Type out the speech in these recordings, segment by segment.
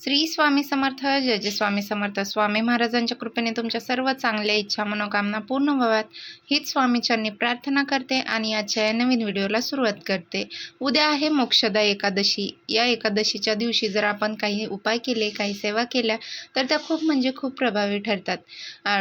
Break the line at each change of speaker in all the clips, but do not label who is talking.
श्री स्वामी समर्थ जय जय स्वामी समर्थ. स्वामी महाराजांच्या कृपेने तुमच्या सर्व चांगल्या इच्छा मनोकामना पूर्ण व्हाव्यात. हीच स्वामीचरणी प्रार्थना करते आणि आजच्या या नवीन व्हिडिओला सुरुवात करते. उद्या आहे मोक्षदा एकादशी. या एकादशीच्या दिवशी जर आपण काही उपाय केले काही सेवा केल्या तर त्या खूप म्हणजे खूप प्रभावी ठरतात.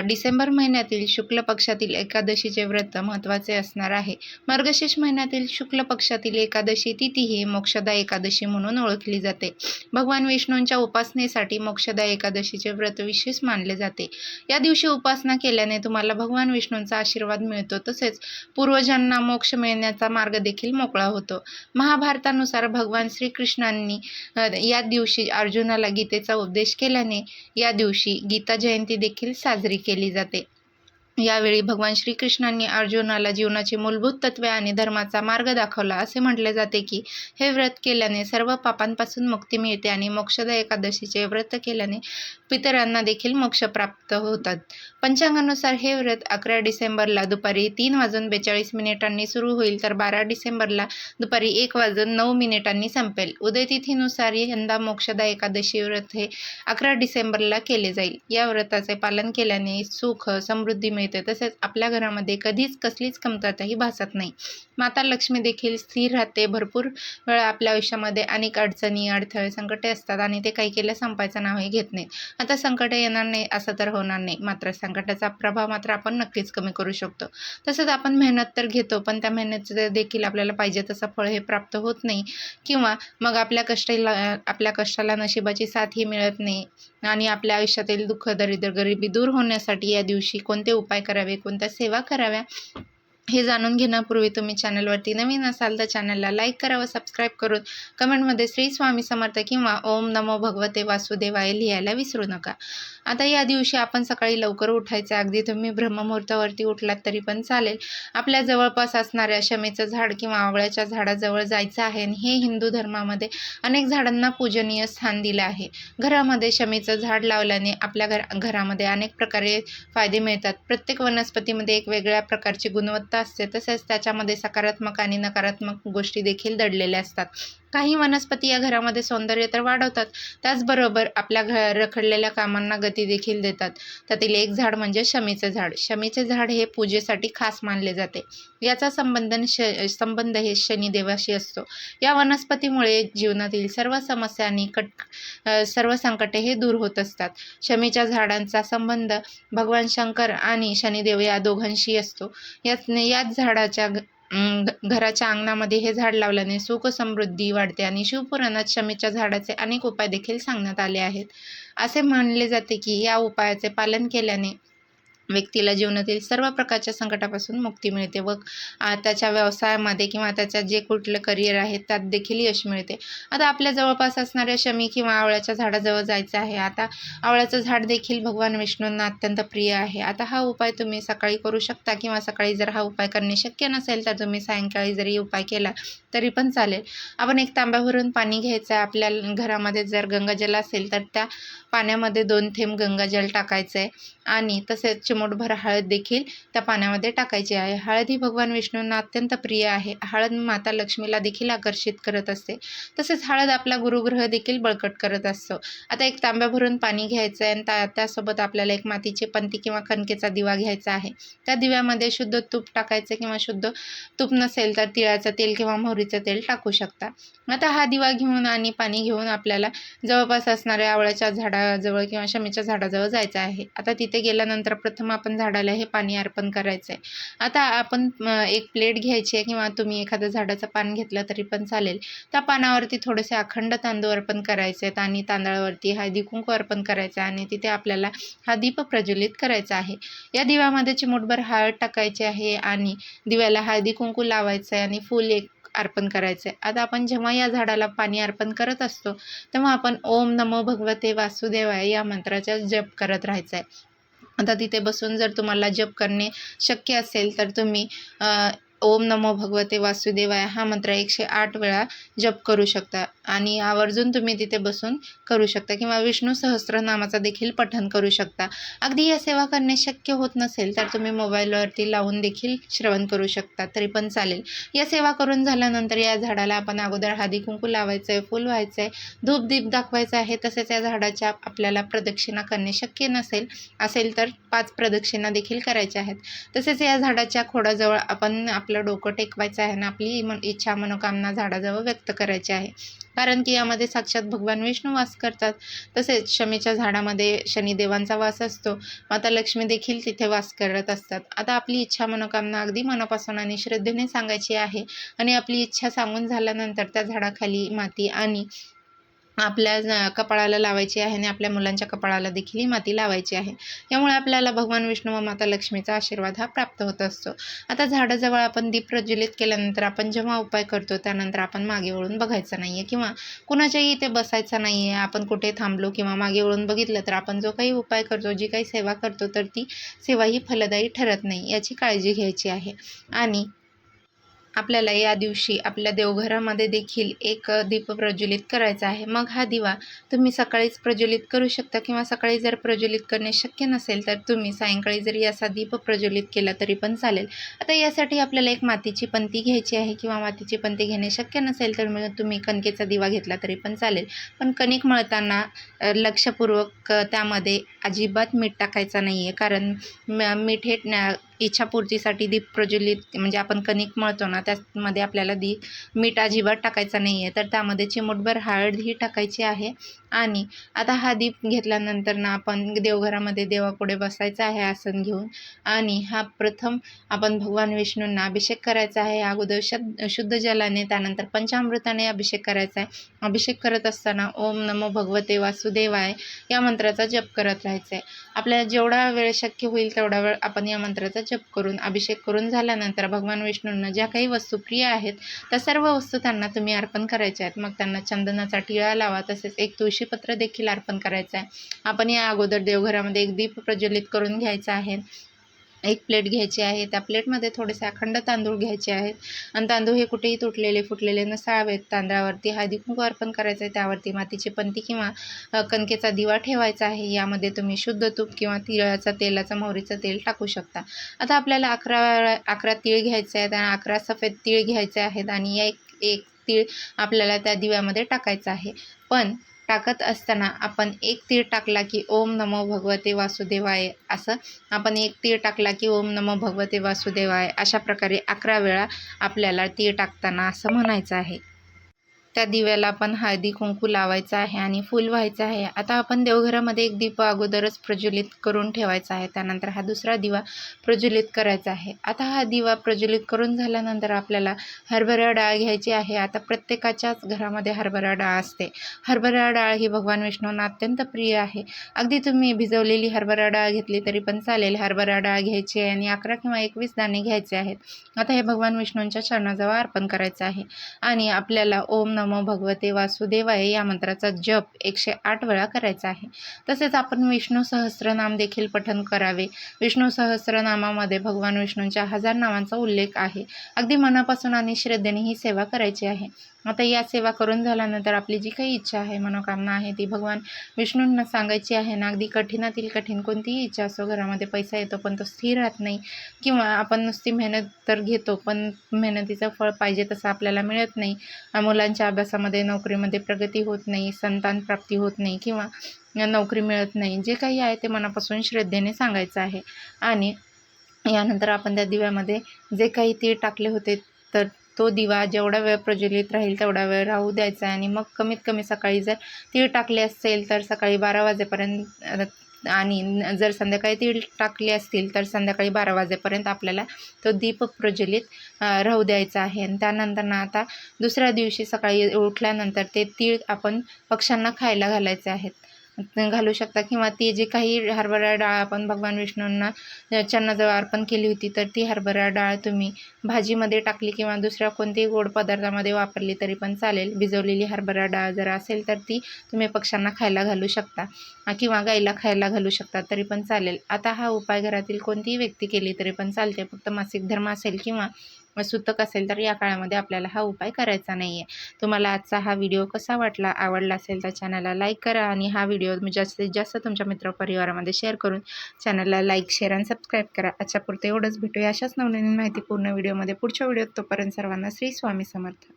डिसेंबर महिन्यातील शुक्ल पक्षातील एकादशीचे व्रत महत्त्वाचे असणार आहे. मार्गशीर्ष महिन्यातील शुक्ल पक्षातील एकादशी तिथी ही मोक्षदा एकादशी म्हणून ओळखली जाते. भगवान विष्णूंच्या उपासनेसाठी मोक्षदा एकादशीचे व्रत विशेष मानले जाते. या दिवशी उपासना केल्याने तुम्हाला भगवान विष्णूंचा आशीर्वाद मिळतो. तसेच पूर्वजांना मोक्ष मिळण्याचा मार्ग देखील मोकळा होतो. महाभारतानुसार भगवान श्रीकृष्णांनी या दिवशी अर्जुनाला गीतेचा उपदेश केल्याने या दिवशी गीता जयंती देखील साजरी केली जाते. यावेळी भगवान श्रीकृष्णांनी अर्जुनाला जीवनाची मूलभूत तत्वे आणि धर्माचा मार्ग दाखवला. असे म्हटले जाते की हे व्रत केल्याने सर्व पापांपासून मुक्ती मिळते आणि मोक्षदा एकादशीचे व्रत केल्याने पितरांना देखील मोक्ष प्राप्त होतात. पंचांगानुसार हे व्रत अकरा डिसेंबरला दुपारी तीन वाजून बेचाळीस मिनिटांनी सुरू होईल तर बारा डिसेंबरला दुपारी एक वाजून नऊ मिनिटांनी संपेल. उदयतिथीनुसार यंदा मोक्षदा एकादशी व्रत हे अकरा डिसेंबरला केले जाईल. या व्रताचे पालन केल्याने सुख समृद्धी मिळते. तसेच आपल्या घरामध्ये कधीच कसलीच कमतरताही भासत नाही. माता लक्ष्मी देखील स्थिर राहते. भरपूर वेळा आपल्या आयुष्यामध्ये अनेक अडचणी अडथळे संकटे असतात आणि ते काही केल्या संपायचं नावही घेत नाहीत. आता संकट येणार नाही असं तर होणार नाही. मात्र संकटाचा प्रभाव मात्र आपण नक्कीच कमी करू शकतो. तसंच आपण मेहनत तर घेतो पण त्या मेहनतीचं देखील आपल्याला पाहिजे तसं फळ हे प्राप्त होत नाही. किंवा मग आपल्या कष्टाला आपल्या कष्टाला नशिबाची साथ ही मिळत नाही. आणि आपल्या आयुष्यातील दुःख दरिद्र गरिबी दूर होण्यासाठी या दिवशी कोणते उपाय करावे कोणत्या सेवा कराव्या? हे जाणून घेण्यापूर्वी तुम्ही चॅनलवरती नवीन असाल तर चॅनलला लाईक करा व सबस्क्राईब करून कमेंटमध्ये श्री स्वामी समर्थ किंवा ओम नमो भगवते वासुदेवाय लिहायला विसरू नका. आता या दिवशी आपण सकाळी लवकर उठायचं. अगदी तुम्ही ब्रह्ममुहूर्तावरती उठलात तरी पण चालेल. आपल्या जवळपास असणाऱ्या शमेचं झाड किंवा आवळ्याच्या झाडाजवळ जायचं आहे आणि हे हिंदू धर्मामध्ये अनेक झाडांना पूजनीय स्थान दिलं आहे. घरामध्ये शमेचं झाड लावल्याने आपल्या घर घरामध्ये अनेक प्रकारे फायदे मिळतात. प्रत्येक वनस्पतीमध्ये एक वेगळ्या प्रकारची गुणवत्ता असते तसेच त्याच्यामध्ये सकारात्मक आणि नकारात्मक गोष्टी देखील दडलेल्या असतात. काही वनस्पती या घरामध्ये सौंदर्य तर वाढवतात. त्याचबरोबर आपल्या घ रखडलेल्या कामांना गती देखील देतात. त्यातील एक झाड म्हणजे शमीचं झाड. शमीचे झाड हे पूजेसाठी खास मानले जाते. याचा संबंध श संबंध हे शनिदेवाशी असतो. या वनस्पतीमुळे जीवनातील सर्व समस्या आणि कट सर्व संकटे हे दूर होत असतात. शमीच्या झाडांचा संबंध भगवान शंकर आणि शनिदेव या दोघांशी असतो. याच याच झाडाच्या ग- घराच्या अंगणामध्ये हे झाड लावल्याने सुख समृद्धी वाढते आणि शिवपुराणात शमीच्या झाडाचे अनेक उपाय देखील सांगण्यात आले आहेत. असे म्हणले जाते की या उपायाचे पालन केल्याने व्यक्तीला जीवनातील सर्व प्रकारच्या संकटापासून मुक्ती मिळते व त्याच्या व्यवसायामध्ये किंवा त्याच्या जे कुठलं करिअर आहे त्यात देखील यश मिळते. आता आपल्या जवळपास असणाऱ्या शमी किंवा आवळ्याच्या झाडाजवळ जायचं आहे. आता आवळ्याचं झाड देखील भगवान विष्णूंना अत्यंत प्रिय आहे. आता हा उपाय तुम्ही सकाळी करू शकता किंवा सकाळी जर हा उपाय करणे शक्य नसेल तर तुम्ही सायंकाळी जरी उपाय केला तरी पण चालेल. आपण एक तांब्यावरून पाणी घ्यायचं आहे. आपल्या घरामध्ये जर गंगाजल असेल तर त्या पाण्यामध्ये दोन थेंब गंगाजल टाकायचं आहे. आणि तसेच चिमूटभर हळद देखील त्या पाण्यामध्ये टाकायची आहे. हळद ही भगवान विष्णूंना अत्यंत प्रिय आहे. हळद माता लक्ष्मीला देखील आकर्षित करत असते. तसेच हळद आपला गुरुग्रह देखील बळकट करत असतो. आता एक तांब्या भरून पाणी घ्यायचं आहे आणि त्या त्यासोबत आपल्याला एक मातीची पंती किंवा कणकेचा दिवा घ्यायचा आहे. त्या दिव्यामध्ये शुद्ध तूप टाकायचं किंवा शुद्ध तूप नसेल तर तिळाचं तेल किंवा मोहरीचं तेल टाकू शकता. आता हा दिवा घेऊन आणि पाणी घेऊन आपल्याला जवळपास असणाऱ्या आवळ्याच्या झाडाजवळ किंवा शमीच्या झाडाजवळ जायचं आहे. आता तिथे गेल्यानंतर प्रथम आपण झाडाला हे पाणी अर्पण करायचं आहे आता आपण एक प्लेट घ्यायची आहे किंवा तुम्ही एखादं झाडाचं पान घेतलं तरी पण चालेल. त्या पानावरती थोडेसे अखंड तांदूळ अर्पण करायचे आहेत आणि तांदळावरती हळदी कुंकू अर्पण करायचं आहे आणि तिथे आपल्याला हा दीप प्रज्वलित करायचा आहे. या दिव्यामध्ये चिमूटभर हळद टाकायची आहे आणि दिव्याला हळदी कुंकू लावायचं आहे आणि फूल एक अर्पण करायचं आहे आता आपण जेव्हा या झाडाला पाणी अर्पण करत असतो तेव्हा आपण ओम नमो भगवते वासुदेवाय या मंत्राचा जप करत राहायचं आहे आता तिथे बसून जर तुम्हाला जप करणे शक्य असेल तर तुम्ही ओम नमो भगवते वासुदेवाय. हा मंत्र एकशे आठ वेळा जप करू शकता आणि आवर्जून तुम्ही तिथे बसून करू शकता किंवा विष्णू सहस्रनामाचा देखील पठन करू शकता. अगदी या सेवा करणे शक्य होत नसेल तर तुम्ही मोबाईलवरती लावून देखील श्रवण करू शकता तरी पण चालेल. या सेवा करून झाल्यानंतर या झाडाला आपण अगोदर हळदी कुंकू लावायचं आहे फुल व्हायचं आहे धूप दीप दाखवायचं आहे तसेच या झाडाच्या आपल्याला प्रदक्षिणा करणे शक्य नसेल असेल तर पाच प्रदक्षिणा देखील करायच्या आहेत. तसेच या झाडाच्या खोडाजवळ आपण आपलं डोकं टेकवायचं आहे आणि आपली मन इच्छा मनोकामना झाडाजवळ व्यक्त करायची आहे. कारण की यामध्ये साक्षात भगवान विष्णू वास करतात. तसेच शमीच्या झाडामध्ये शनिदेवांचा वास असतो. माता लक्ष्मी देखील तिथे वास करत असतात. आता आपली इच्छा मनोकामना अगदी मनापासून आणि श्रद्धेने सांगायची आहे. आणि आपली इच्छा सांगून झाल्यानंतर त्या झाडाखाली माती आणि आपल्या कपाळाला लावायची आहे आणि आपल्या मुलांच्या कपाळाला देखील ही माती लावायची आहे. यामुळे आपल्याला भगवान विष्णू व माता लक्ष्मीचा आशीर्वाद हा प्राप्त होत असतो. आता झाडाजवळ आपण दीप प्रज्वलित केल्यानंतर आपण जेव्हा उपाय करतो त्यानंतर आपण मागे वळून बघायचं नाही आहे किंवा कुणाच्याही इथे बसायचं नाही आहे आपण कुठे थांबलो किंवा मागे वळून बघितलं तर आपण जो काही उपाय करतो जी काही सेवा करतो तर ती सेवा ही फलदायी ठरत नाही याची काळजी घ्यायची आहे. आणि आपल्याला या दिवशी आपल्या देवघरामध्ये देखील एक दीप प्रज्वलित करायचा आहे. मग हा दिवा तुम्ही सकाळीच प्रज्वलित करू शकता किंवा सकाळी जर प्रज्वलित करणे शक्य नसेल तर तुम्ही सायंकाळी जरी असा दीप प्रज्वलित केला तरी पण चालेल. आता यासाठी आपल्याला एक मातीची पंती घ्यायची आहे किंवा मातीची पंती घेणे शक्य नसेल तर मग तुम्ही कणकेचा दिवा घेतला तरी पण चालेल. पण कणिक मळताना लक्षपूर्वक त्यामध्ये अजिबात मीठ टाकायचा नाही आहे कारण म- मीठ हे इच्छापूर्तीसाठी दीप प्रज्वलित म्हणजे आपण कणिक मळतो ना त्यामध्ये आपल्याला दी मीठ अजिबात टाकायचं नाही आहे तर त्यामध्ये चिमूटभर हळद ही टाकायची आहे. आणि आता हा दीप घेतल्यानंतर ना आपण देवघरामध्ये देवापुढे बसायचं आहे आसन घेऊन. आणि हा प्रथम आपण भगवान विष्णूंना अभिषेक करायचा आहे. अगोदर शद शुद्ध जलाने त्यानंतर पंचामृताने अभिषेक करायचा आहे. अभिषेक करत असताना ओम नमो भगवते वासुदेवाय या मंत्राचा जप करत राहायचा आहे आपल्याला जेवढा वेळ शक्य होईल तेवढा वेळ आपण या मंत्राचा जप करून अभिषेक करून झाल्यानंतर भगवान विष्णूंना ज्या काही वस्तू प्रिय आहेत त्या सर्व वस्तू त्यांना तुम्ही अर्पण करायच्या आहेत. मग त्यांना चंदनाचा टिळा लावा तसेच एक तुळशी तुळशीपत्र देखील अर्पण करायचं आहे आपण या अगोदर देवघरामध्ये एक दीप प्रज्वलित करून घ्यायचा आहे. एक प्लेट घ्यायची आहे. त्या प्लेटमध्ये थोडेसे अखंड तांदूळ घ्यायचे आहेत. आणि तांदूळ हे कुठेही तुटलेले फुटलेले नसावेत. तांदळावरती हळदी कुंकू अर्पण करायचं आहे. त्यावरती मातीची पंती किंवा कणकेचा दिवा ठेवायचा आहे. यामध्ये तुम्ही शुद्ध तूप किंवा तिळाचा तेलाचं मोहरीचं तेल टाकू शकता. आता आपल्याला अकरा अकरा तीळ घ्यायचे आहेत आणि अकरा सफेद तीळ घ्यायचे आहेत. आणि एक एक तीळ आपल्याला त्या दिव्यामध्ये टाकायचं आहे. पण टाकत असताना आपण एक तीर टाकला की ओम नमो भगवते वासुदेवाय असं आपण एक तीर टाकला की ओम नमो भगवते वासुदेवाय अशा प्रकारे अकरा वेळा आपल्याला तीळ टाकताना असं म्हणायचं आहे. त्या दिव्याला आपण हळदी कुंकू लावायचा आहे आणि फुल व्हायचं आहे. आता आपण देवघरामध्ये एक दीप अगोदरच प्रज्वलित करून ठेवायचा आहे. त्यानंतर हा दुसरा दिवा प्रज्वलित करायचा आहे. आता हा दिवा प्रज्वलित करून झाल्यानंतर आपल्याला हरभरा डाळ घ्यायची आहे. आता प्रत्येकाच्याच घरामध्ये हरभरा डाळ असते. हरभरा डाळ ही भगवान विष्णूंना अत्यंत प्रिय आहे. अगदी तुम्ही भिजवलेली हरभरा डाळ घेतली तरी पण चालेल. हरभरा डाळ घ्यायची आहे आणि अकरा किंवा एकवीस दाणे घ्यायचे आहेत. आता हे भगवान विष्णूंच्या चरणाजवळ अर्पण करायचं आहे. आणि आपल्याला ओम नम भगवते वासुदेवाय या मंत्राचा जप एकशे आठ वेळा करायचा आहे. तसेच आपण विष्णू सहस्रनाम देखील पठन करावे. विष्णू सहस्रनामामध्ये भगवान विष्णूंच्या हजार नावांचा उल्लेख आहे. अगदी मनापासून आणि श्रद्धेने ही सेवा करायची आहे. आता या सेवा करून झाल्यानंतर आपली जी काही इच्छा आहे मनोकामना आहे ती भगवान विष्णूंना सांगायची आहे ना अगदी कठीणातील कठीण कोणतीही इच्छा असो घरामध्ये पैसा येतो पण तो स्थिर राहत नाही किंवा आपण नुसती मेहनत तर घेतो पण मेहनतीचं फळ पाहिजे तसं आपल्याला मिळत नाही. मुलांच्या अभ्यासामध्ये नोकरीमध्ये प्रगती होत नाही संतान प्राप्ती होत नाही किंवा नोकरी मिळत नाही. जे काही आहे ते मनापासून श्रद्धेने सांगायचं आहे. आणि यानंतर आपण त्या दिव्यामध्ये जे काही तीळ टाकले होते तर तो दिवा जेवढा वेळ प्रज्वलित राहील तेवढा वेळ राहू द्यायचा आहे. आणि मग कमीत कमी सकाळी जर तीळ टाकले असेल तर सकाळी बारा वाजेपर्यंत आणि जर संध्याकाळी तीळ टाकले असतील तर संध्याकाळी बारा वाजेपर्यंत आपल्याला तो दीप प्रज्वलित राहू द्यायचा आहे. आणि त्यानंतर ना आता दुसऱ्या दिवशी सकाळी उठल्यानंतर ते तीळ आपण पक्ष्यांना खायला घालायचे आहेत. घालू शकता. किंवा ती जी काही हरभरा डाळ आपण भगवान विष्णूंना चन्नाजवळ अर्पण केली होती तर ती हरभरा डाळ तुम्ही भाजीमध्ये टाकली किंवा दुसऱ्या कोणत्याही गोड पदार्थामध्ये वापरली तरी पण चालेल. भिजवलेली हरभरा डाळ जर असेल तर ती तुम्ही पक्ष्यांना खायला घालू शकता. किंवा गाईला खायला घालू शकतात तरी पण चालेल. आता हा उपाय घरातील कोणतीही व्यक्ती केली तरी पण चालते. फक्त मासिक धर्म असेल किंवा सुतक असेल तर या काळामध्ये आपल्याला हा उपाय करायचा नाही आहे तुम्हाला आजचा हा व्हिडिओ कसा वाटला आवडला असेल तर चॅनलला लाईक करा आणि हा व्हिडिओ जास्तीत जास्त तुमच्या मित्रपरिवारामध्ये शेअर करून चॅनलला लाईक शेअर आणि सबस्क्राईब करा. आजच्या पुरते एवढंच भेटूया अशाच नवनवीन माहितीपूर्ण व्हिडिओमध्ये. पुढच्या व्हिडिओत तोपर्यंत सर्वांना श्री स्वामी समर्थ.